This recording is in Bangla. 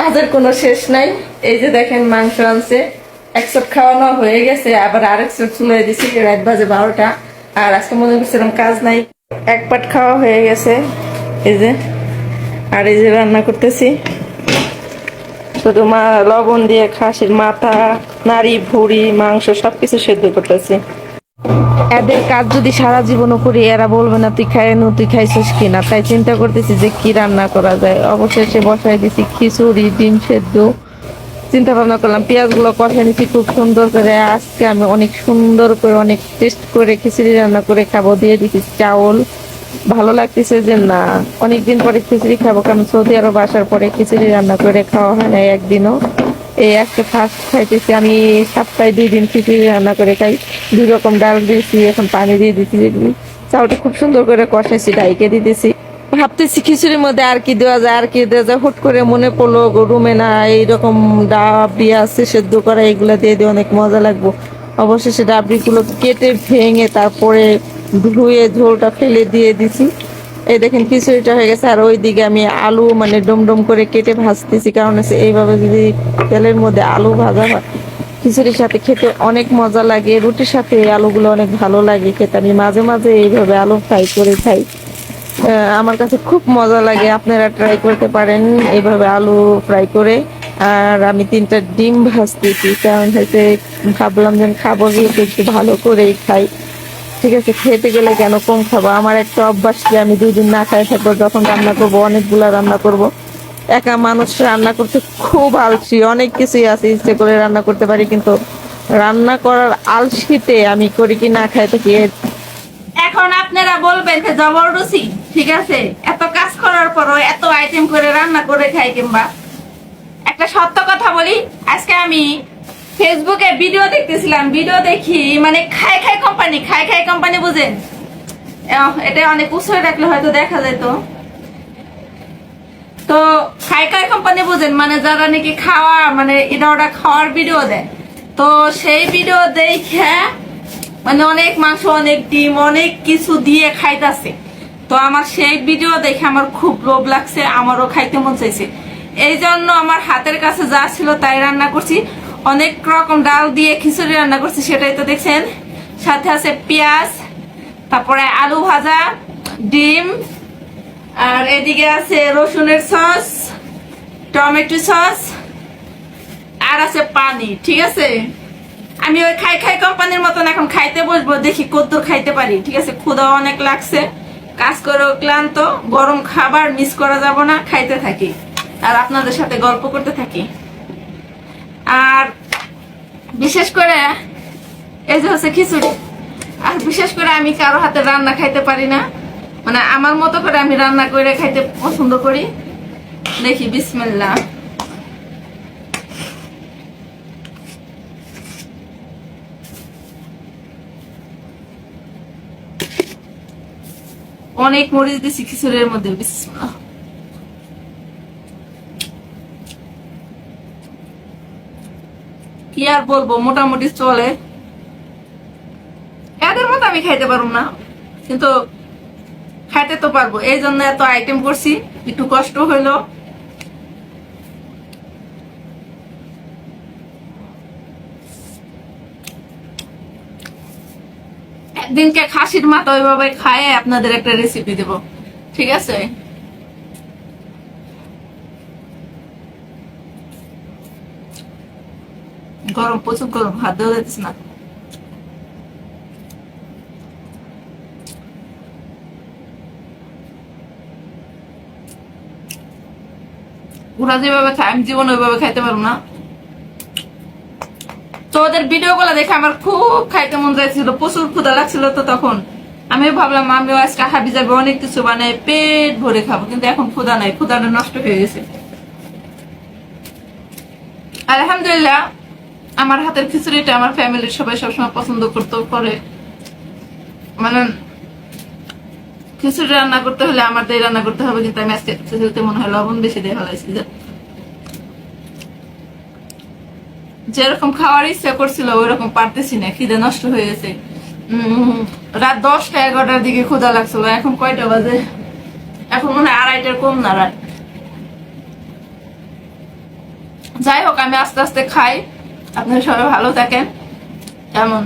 কাজের কোনো শেষ নাই। এই যে দেখেন মাংস আনছে। এক খাওয়ানো হয়ে গেছে, আবার আরেক সেট চুলে দিছি, রাত বাজে বারোটা। আর আজকে মনে করছিলাম কাজ নাই, এক পাট খাওয়া হয়ে গেছে। এই যে, আর এই যে রান্না করতেছি। শুধু মা লবণ দিয়ে খাসির মাথা, নাড়ি, ভুড়ি, মাংস সবকিছু সেদ্ধ করতেছি। এদের কাজ যদি সারা জীবনও করি, এরা বলবে না, তুই খাই নু, তুই খাইছিস কিনা? তাই চিন্তা করতেছি যে কি রান্না করা যায়। অবশেষে বসাই দিছি খিচুড়ি, ডিম সেদ্ধ। চিন্তা ভাবনা করলাম, পেঁয়াজগুলো কষাই নিচ্ছি খুব সুন্দর করে। আজকে আমি অনেক সুন্দর করে, অনেক টেস্ট করে খিচুড়ি রান্না করে খাব। দিয়ে দিচ্ছি চাউল। ভালো লাগতেছে যে না, অনেকদিন পরে খিচুড়ি খাব, কারণ সৌদি আরব আসার পরে খিচুড়ি রান্না করে খাওয়া হয় না একদিনও। এই আজকে ফার্স্ট খাইতেছি। আমি সপ্তাহে দুই দিন খিচুড়ি রান্না করে খাই। দুই রকম ডাল দিয়েছি, এখন পানি দিয়ে দিচ্ছি চাউলটা খুব সুন্দর করে কষাইছি, ডাইকে দিতেছি। ভাবতেছি খিচুড়ির মধ্যে আর কি দেওয়া যায়, আর কি দেওয়া যায়। হুট করে মনে পড়ল রুমে না এইরকম ডাবি আছে, সেদ্ধ করা, এগুলো দিয়ে দিয়ে অনেক মজা লাগবো। অবশেষে ডাবরিগুলো কেটে ভেঙে তারপরে ধুয়ে ঝোলটা ফেলে দিয়ে দিছি। এই দেখেন খিচুড়িটা হয়ে গেছে, আর ওই দিকে আমি আলু মানে ডুম ডুম করে কেটে ভাজতেছি, কারণ হচ্ছে এইভাবে যদি তেলের মধ্যে আলু ভাজা হয়, খিচুড়ির সাথে খেতে অনেক মজা লাগে, রুটির সাথে এই আলুগুলো অনেক ভালো লাগে খেতে। আমি মাঝে মাঝে এইভাবে আলু ফ্রাই করে খাই। আমার কাছে খুব মজা লাগে, আপনারা ট্রাই করতে পারেন এইভাবে আলু ফ্রাই করে। আর আমি তিনটা ডিম ভাজতেছি, কারণ হচ্ছে ভাবলাম যে খাব একটু ভালো করেই খাই। ঠিক আছে, খেতে গেলে কেন, কম খাব? আমার একটা অভ্যাস যে আমি দুই দিন না খাই থাকব, যখন রান্না করব, অনেকগুলা রান্না করব। একা মানুষ রান্না করতে খুব আলসি, অনেক কিছুই আছে, ইচ্ছে করে রান্না করতে পারি, কিন্তু রান্না করার আলসিতে আমি করি কি না খাই থাকি এখন আপনারা বলবেন যে জবরদস্তি, ঠিক আছে? এত কাজ করার পরও এত আইটেম করে রান্না করে খাই কিংবা। একটা সত্য কথা বলি, আজকে আমি ফেসবুকে ভিডিও দেখতেছিলাম, ভিডিও দেখি মানে খাই খাই কোম্পানি খাই খাই কোম্পানি বুঝেন এটা অনেক উৎসবে রাখলে হয়তো দেখা যেত। তো খাই খাই কোম্পানি বুঝেন মানে যারা নাকি খাওয়া মানে এটা ওটা খাওয়ার ভিডিও দেয়। তো সেই ভিডিও দেখে মানে অনেক মাংস, অনেক ডিম, অনেক কিছু দিয়ে খাইতাছে। তো আমার সেই ভিডিও দেখে আমার খুব লোভ লাগছে, আমারও খাইতে মন চাইছে। এই জন্য আমার হাতের কাছে যা ছিল তাই রান্না করছি। অনেক রকম ডাল দিয়ে খিচুড়ি রান্না করছি, সেটাই তো দেখছেন। সাথে আছে পেঁয়াজ, তারপরে আলু ভাজা, ডিম, আর এদিকে আছে রসুনের সস, টমেটো সস, আর আছে পানি, ঠিক আছে? আমি ওই খাই খাই কোম্পানির মতন এখন খাইতে বসবো, দেখি কদ্দুর খাইতে পারি, ঠিক আছে? ক্ষুদা অনেক লাগছে, কাজ করেও ক্লান্ত, গরম খাবার মিস করা যাব না, খাইতে থাকি। আর আপনাদের সাথে গল্প করতে থাকি। আর বিশেষ করে এই যে হচ্ছে খিচুড়ি। আর বিশেষ করে আমি কারও হাতে রান্না খাইতে পারি না। মানে আমার মতো করে আমি রান্না করে খাইতে পছন্দ করি। দেখি, বিসমিল্লাহ। অনেক মরিচ দিছি খিচুড়ির মধ্যে, বিসমিল্লাহ। কি আর বলব, মোটামুটি চলে। এদের মতো আমি খাইতে পারব না, কিন্তু খাইতে তো পারব। এই জন্য এত আইটেম করছি, একটু কষ্ট হইল। একদিনকে খাসির মাথা ওইভাবে খায় আপনাদের একটা রেসিপি দেব। ঠিক আছে? গরম, প্রচুর গরম, হাত দেওয়া যাচ্ছে না। ওরা যেভাবে খায়, আমি জীবন ওইভাবে খাইতে পারব না। ভিডিও গুলো দেখে আমার খুব খাইতে মন চাইছিল, প্রচুর ক্ষুদা লাগছিল তো তখন। আমি ভাবলাম, আমিও আজকে হাবি যাবে অনেক কিছু বানাই পেট ভরে খাব, কিন্তু এখন ক্ষুদা নাই ক্ষুদাটা নষ্ট হয়ে গেছে। আলহামদুলিল্লাহ আমার হাতের খিচুড়িটা আমার ফ্যামিলির সবাই সবসময় পছন্দ করতে, করে। মানে খিচুড়ি রান্না করতে হলে আমার দিয়ে রান্না করতে হবে, কিন্তু আমি আজকে খিচুড়িতে মনে হয় লবণ বেশি দিয়ে ফেলাইছি যেরকম খাওয়ার ইচ্ছা করছিল ওই রকম পারতেছি না, খিদে নষ্ট হয়ে গেছে। রাত দশটা এগারোটার দিকে ক্ষুদা লাগছিল, এখন কয়টা বাজে? এখন মনে হয় আড়াইটার কম না রাত। যাই হোক, আমি আস্তে আস্তে খাই। আপনারা সবাই ভালো থাকেন। কেমন?